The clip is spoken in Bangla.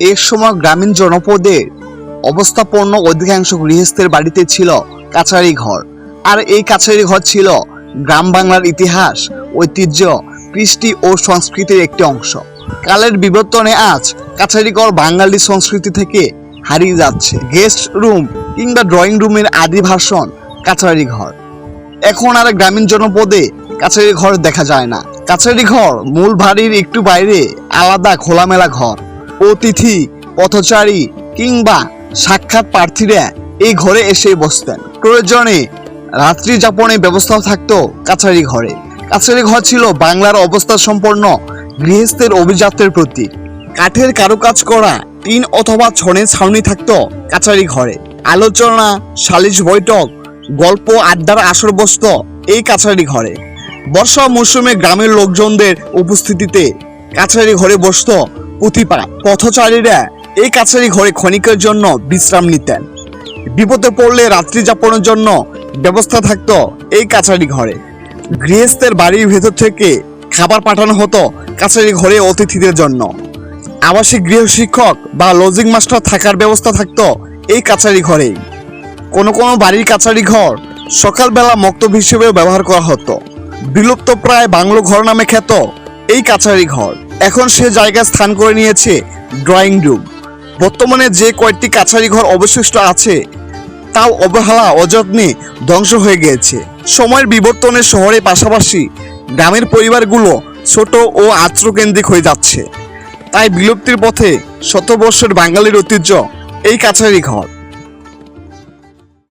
এক সময় গ্রামীণ জনপদের অবস্থাপন্ন অধিকাংশ গৃহস্থের বাড়িতে ছিল কাছারি ঘর। আর এই কাছারি ঘর ছিল গ্রাম বাংলার ইতিহাস, ঐতিহ্য, কৃষ্টি ও সংস্কৃতির একটি অংশ। কালের বিবর্তনে আজ কাছারি ঘর বাঙালি সংস্কৃতি থেকে হারিয়ে যাচ্ছে। গেস্ট রুম কিংবা ড্রয়িং রুমের আদি ভাষণ কাছারি ঘর। এখন আর গ্রামীণ জনপদে কাছারি ঘর দেখা যায় না। কাছারি ঘর মূল বাড়ির একটু বাইরে আলাদা খোলামেলা ঘর। অতিথি, পথচারী কিংবা সাক্ষাৎ প্রার্থীরা এই ঘরে এসে বসতেন। প্রয়োজনে রাত্রি যাপনের ব্যবস্থাও থাকতো কাছারি ঘরে। কাছারি ঘর ছিল বাংলার অবস্থা সম্পন্ন গৃহস্থের অভিজাতের প্রতীক। কাঠের কারুকাজ করা টিন অথবা ছনের ছাউনি থাকতো কাছারি ঘরে। আলোচনা, সালিশ বৈঠক, গল্প, আড্ডার আসর বসত এই কাছারি ঘরে। বর্ষা মৌসুমে গ্রামের লোকজনদের উপস্থিতিতে কাছারি ঘরে বসত পুঁথিপাড়া পথচারীরা এই কাছারি ঘরে ক্ষণিকের জন্য বিশ্রাম নিতেন। বিপদে পড়লে রাত্রি যাপনের জন্য ব্যবস্থা থাকতো এই কাছারি ঘরে। গৃহস্থের বাড়ির ভেতর থেকে খাবার পাঠানো হতো কাছারি ঘরে অতিথিদের জন্য। আবাসিক গৃহ শিক্ষক বা লজিং মাস্টার থাকার ব্যবস্থা থাকতো এই কাছারি ঘরেই। কোনো কোনো বাড়ির কাছারি ঘর সকালবেলা মক্তব হিসেবেও ব্যবহার করা হতো। বিলুপ্ত প্রায় বাংলো ঘর নামে খ্যাত এই কাছারি ঘর। এখন সে জায়গা স্থান করে নিয়েছে ড্রয়িং রুম। বর্তমানে যে কয়েকটি কাছারি ঘর অবশিষ্ট আছে, তাও অবহেলা, অযত্নে ধ্বংস হয়ে গিয়েছে। সময়ের বিবর্তনে শহরের পাশাপাশি গ্রামের পরিবারগুলো ছোট ও আশ্রকেন্দ্রিক হয়ে যাচ্ছে। তাই বিলুপ্তির পথে শতবর্ষের বাঙালির ঐতিহ্য এই কাছারি ঘর।